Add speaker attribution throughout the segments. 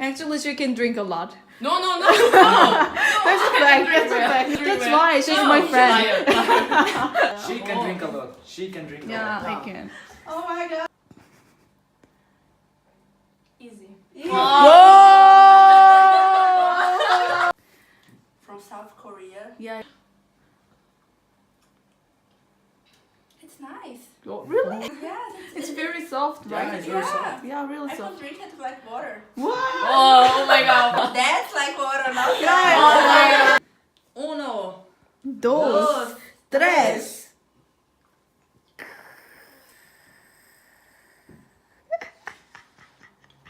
Speaker 1: Actually, she can drink a lot.
Speaker 2: No, no, no, no.
Speaker 1: That's a fact. That's a fact. That's why she's my friend.
Speaker 3: She can drink a lot. She can drink a
Speaker 1: Yeah,
Speaker 3: lot.
Speaker 1: I can.
Speaker 4: Oh my god.
Speaker 2: Easy.
Speaker 4: From South Korea.
Speaker 1: Yeah.
Speaker 4: It's nice.
Speaker 1: Oh, really?
Speaker 4: Yeah,
Speaker 1: It's very soft,
Speaker 3: Yeah,
Speaker 1: right?
Speaker 3: it's very
Speaker 4: Yeah.
Speaker 3: soft.
Speaker 1: Yeah, really
Speaker 4: I can
Speaker 1: soft.
Speaker 4: drink it like water.
Speaker 1: What?
Speaker 2: Oh, oh my god.
Speaker 4: That's like water, not
Speaker 2: Oh my god. Uno,
Speaker 1: Dos,
Speaker 2: dos,
Speaker 1: tres.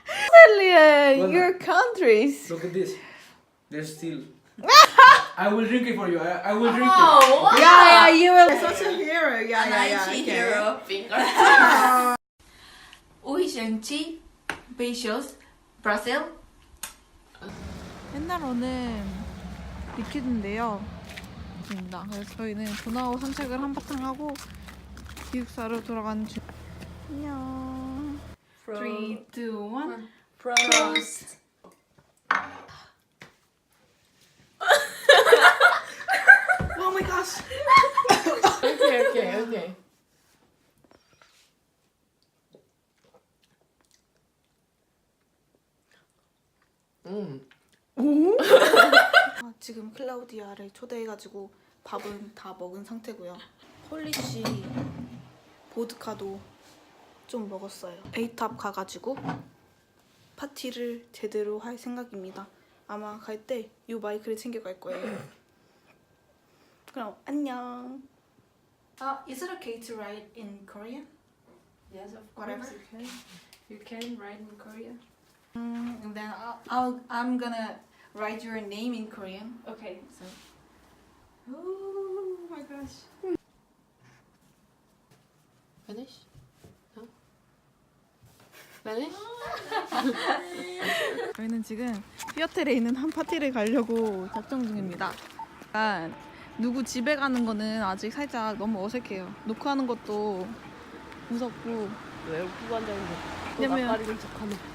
Speaker 1: Celia,
Speaker 3: Well, uh,
Speaker 1: your countries.
Speaker 3: Look at this. There's still. I will drink it for you. I, I will drink it.
Speaker 2: Oh, wow.
Speaker 1: Yeah, yeah, you will. Such a hero. Yeah,
Speaker 4: An
Speaker 1: yeah, yeah.
Speaker 4: IT
Speaker 1: okay.
Speaker 4: hero.
Speaker 2: Finger.
Speaker 4: 오이션치, 베이쇼스, 브라질.
Speaker 1: 옛날로는 리퀴드인데요. 입니다. 그래서 저희는 도나우 산책을 한바탕 하고 기숙사로 돌아가는 중. 안녕. 3, 2, 1.
Speaker 2: Prost.
Speaker 1: Oh my gosh.
Speaker 2: Okay, okay, okay. 음.
Speaker 1: 아, 지금 클라우디아를 초대해가지고 밥은 다 먹은 상태고요. 폴리시 보드카도 좀 먹었어요. 에이탑 가가지고 파티를 제대로 할 생각입니다. 아마 갈 때 이 마이크를 챙겨갈 거예요. 그럼 안녕. Uh, is it okay to write in Korean?
Speaker 2: Yes, of
Speaker 1: Whatever.
Speaker 2: course you can. You can write in Korea.
Speaker 1: Mm, and then I'll, I'll I'm gonna write your name in Korean.
Speaker 2: Okay, so.
Speaker 1: Oh my gosh.
Speaker 2: Finish? No? Finish?
Speaker 1: 저희는 지금 피어텔에 있는 한 파티를 가려고 작정 중입니다. 약간 누구 집에 가는 거는 아직 살짝 너무 어색해요. 노크하는 것도 무섭고
Speaker 2: 왜 부반장인데?
Speaker 1: 왜냐면-.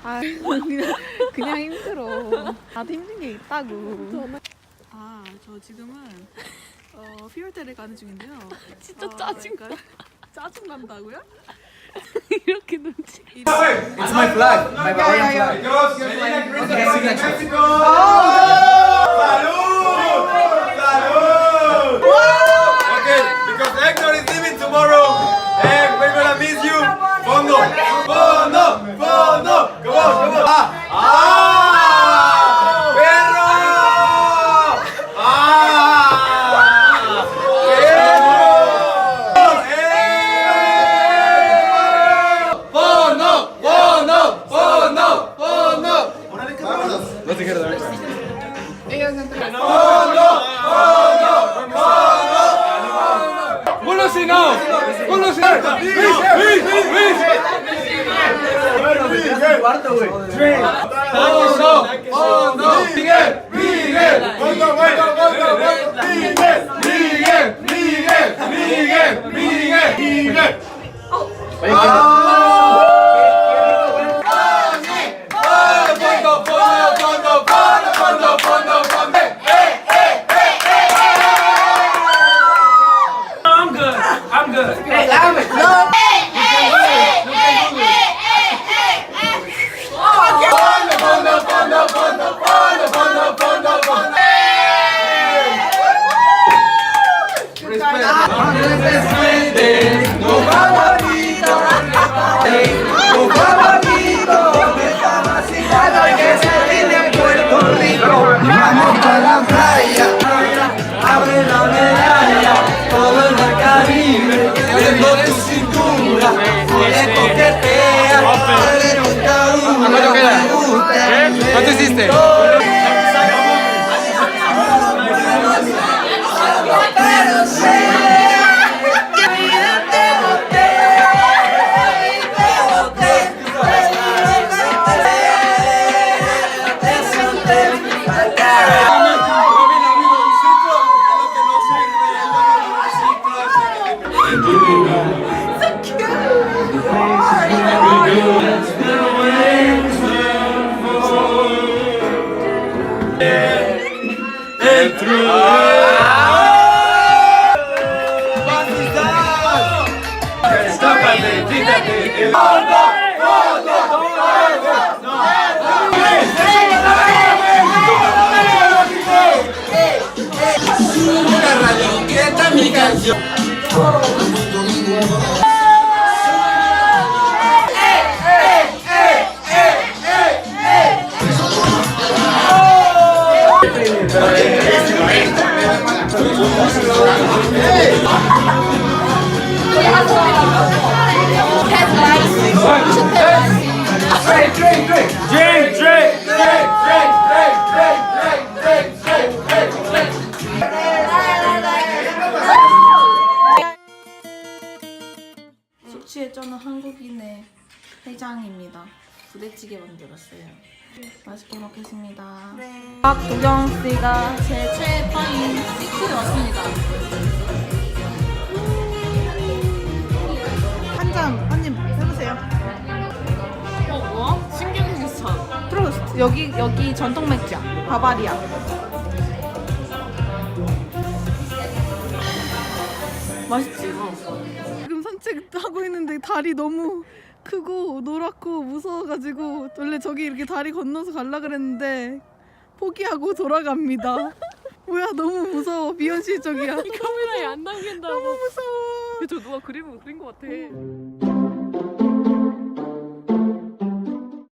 Speaker 1: 아 그냥, 그냥 힘들어. 나도 힘든 게 있다고. 아 저 지금은 어, 피어텔에 가는 중인데요.
Speaker 2: 진짜
Speaker 1: 어,
Speaker 2: 짜증.
Speaker 1: 약간 짜증 난다고요? 이렇게 눈치.
Speaker 3: It's my flag. My Bahrain flag. Okay, signature.
Speaker 5: Okay, because Hector is leaving tomorrow, and we're gonna miss you. Fondo. Now! Pónganse! Please, please, please! Fondo! Fondo! Miguel! Miguel! Fondo, fondo, fondo, fondo! Miguel! Miguel! Miguel! Miguel! Miguel! Miguel! and through. Mi canción.
Speaker 1: 숙취에 쩌는 한국인의 해장입니다. 부대찌개 만들었어요. 맛있게 먹겠습니다. 네. 박도경 씨가 제 최애파인 시푸에 왔습니다. 한 잔, 한입 해보세요.
Speaker 2: 어 뭐야? 신경 생겼어.
Speaker 1: 트로스트 여기 여기 전통 맥주야. 바바리아. 맛있지? 지금 산책 하고 있는데 다리 너무 크고 노랗고 무서워가지고 원래 저기 이렇게 다리 건너서 갈라 그랬는데 포기하고 돌아갑니다. 뭐야 너무 무서워 비현실적이야.
Speaker 2: 카메라에 안 담긴다고.
Speaker 1: 너무 무서워.
Speaker 2: 저 누가 그림을 그린 것 같아.